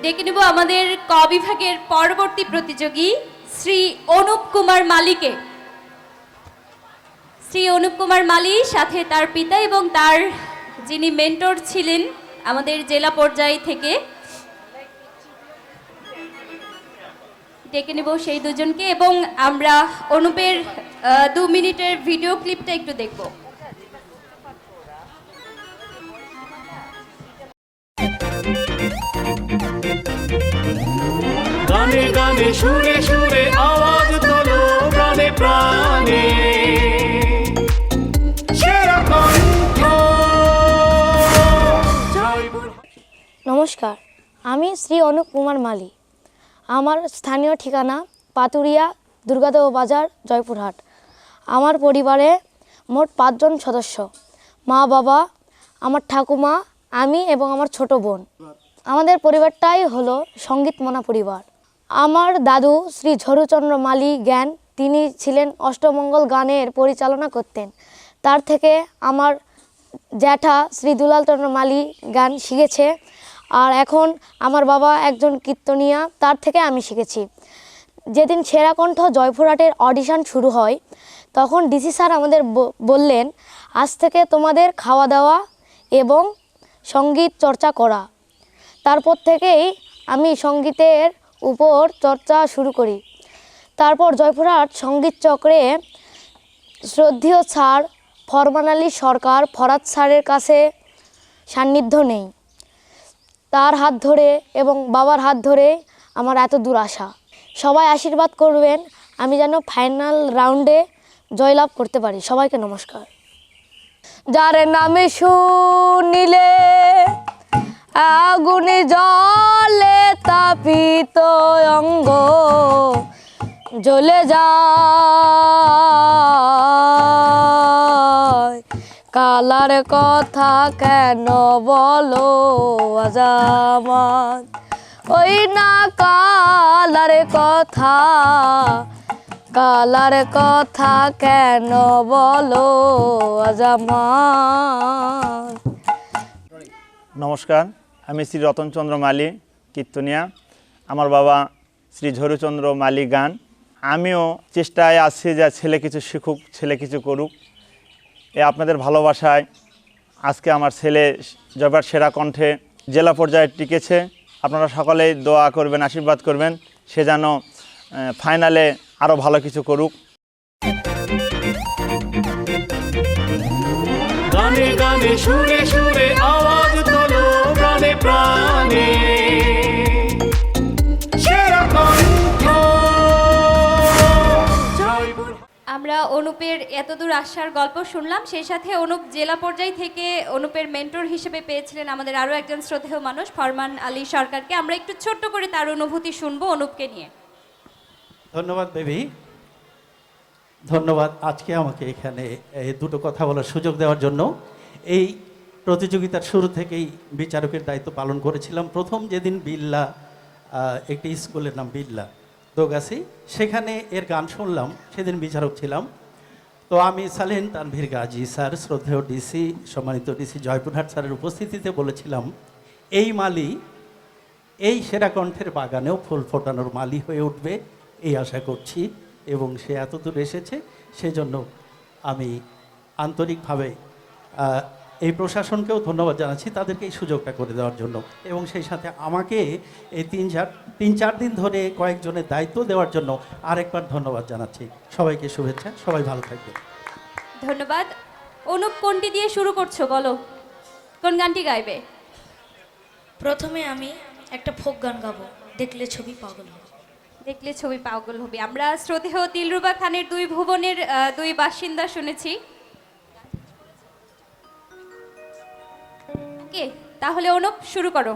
ডেকে নেব আমাদের ক বিভাগের পরবর্তী প্রতিযোগী শ্রী অনুপ কুমার মালিকে। শ্রী অনুপ কুমার মালি সাথে তার পিতা এবং তার যিনি মেন্টর ছিলেন আমাদের জেলা পর্যায় থেকে। ডেকে নেব সেই দুজনকে এবং আমরা অনুপের দু মিনিটের ভিডিও ক্লিপটা একটু দেখব। গানে সুরে সুরে আওয়াজ তোলো প্রাণে প্রাণে। নমস্কার, আমি শ্রী অনুপ কুমার মালি আমার স্থানীয় ঠিকানা পাতুরিয়া দুর্গাদেব বাজার, জয়পুরহাট। আমার পরিবারে মোট পাঁচজন সদস্য। মা, বাবা, আমার ঠাকুমা, আমি এবং আমার ছোট বোন। আমাদের পরিবারটাই হলো সঙ্গীতমনা পরিবার। আমার দাদু শ্রী ঝরুচন্দ্র মালি জ্ঞান, তিনি ছিলেন অষ্টমঙ্গল গানের পরিচালনা করতেন। তার থেকে আমার জ্যাঠা শ্রী দুলালচন্দ্র মালি গান শিখেছে। আর এখন আমার বাবা একজন কীর্তনিয়া, তার থেকে আমি শিখেছি। যেদিন সেরাকণ্ঠ জয়পুরহাটের অডিশন শুরু হয়, তখন ডিসি স্যার আমাদের বললেন, আজ থেকে তোমাদের খাওয়া দাওয়া এবং সংগীত চর্চা করা। তারপর থেকেই আমি সঙ্গীতের উপর চর্চা শুরু করি। তারপর জয়পুরহাট সংগীত চক্রে শ্রদ্ধেয় স্যার ফরমান আলী সরকার ফরাদ স্যারের কাছে সান্নিধ্য নেই। তার হাত ধরে এবং বাবার হাত ধরে আমার এত দূর আসা। সবাই আশীর্বাদ করবেন, আমি যেন ফাইনাল রাউন্ডে জয়লাভ করতে পারি। সবাইকে নমস্কার। যার নামে শুনিলে আগুনে জলে তাপিত অঙ্গ জ্বলে যায়। কালার কথা কেন বলো আজামান ওই না কালার কথা কালার কথা কেন বলো আজামান নমস্কার, আমি শ্রী রতনচন্দ্র মালি। কীর্তনিয়া। আমার বাবা শ্রী ঝরুচন্দ্র মালি গান। আমিও চেষ্টায় আছি যে ছেলে কিছু শিখুক, ছেলে কিছু করুক। এ আপনাদের ভালোবাসায় আজকে আমার ছেলে জয়বার সেরা কণ্ঠে জেলা পর্যায়ে টিকেছে। আপনারা সকলেই দোয়া করবেন, আশীর্বাদ করবেন। সে যেন ফাইনালে আরও ভালো কিছু করুক। গানে গানে, সুরে সুরে আওয়াজ আমরা অনুপের এতদূর আসার গল্প শুনলাম, সেই সাথে অনুপ জেলা পর্যায় থেকে অনুপের মেন্টর হিসেবে পেয়েছিলেন আমাদের আরও একজন শ্রদ্ধেয় মানুষ, ফরমান আলী সরকারকে। আমরা একটু ছোট্ট করে তার অনুভূতি শুনব অনুপকে নিয়ে। ধন্যবাদ বেবি। ধন্যবাদ আজকে আমাকে এখানে দুটো কথা বলার সুযোগ দেওয়ার জন্য। এই প্রতিযোগিতার শুরু থেকেই বিচারকের দায়িত্ব পালন করেছিলাম। প্রথম যেদিন বিল্লা একটি স্কুলের নাম বিল্লা। দোগাসি সেখানে এর গান শুনলাম, সেদিন বিচারক ছিলাম। তো আমি সালেন তানভীর গাজী স্যার, শ্রদ্ধেয় ডিসি, সম্মানিত ডিসি জয়পুরহাট স্যারের উপস্থিতিতে বলেছিলাম, এই মালি, এই সেরা কণ্ঠের বাগানেও ফুল ফোটানোর মালি হয়ে উঠবে, এই আশা করছি। এবং সে এত দূর এসেছে, সেজন্য আমি আন্তরিকভাবে এই প্রশাসনকেও ধন্যবাদ জানাচ্ছি তাদেরকে এই সুযোগটা করে দেওয়ার জন্য। এবং সেই সাথে আমাকে এই তিন চার তিন চার দিন ধরে কয়েকজনের দায়িত্ব দেওয়ার জন্য আরেকবার ধন্যবাদ জানাচ্ছি। সবাইকে শুভেচ্ছা সবাই ভালো থাকবে ধন্যবাদ। অনুপ কোনটি দিয়ে শুরু করছ বলো? কোন গানটি গাইবে? প্রথমে আমি একটা ফোক গান গাবো দেখলে ছবি পাগল হবে। দেখলে ছবি পাগল হবে। আমরা শ্রদ্ধেয় দিলরুবা খানের দুই ভুবনের দুই বাসিন্দা শুনেছি। ওকে তাহলে অনুপ শুরু করো।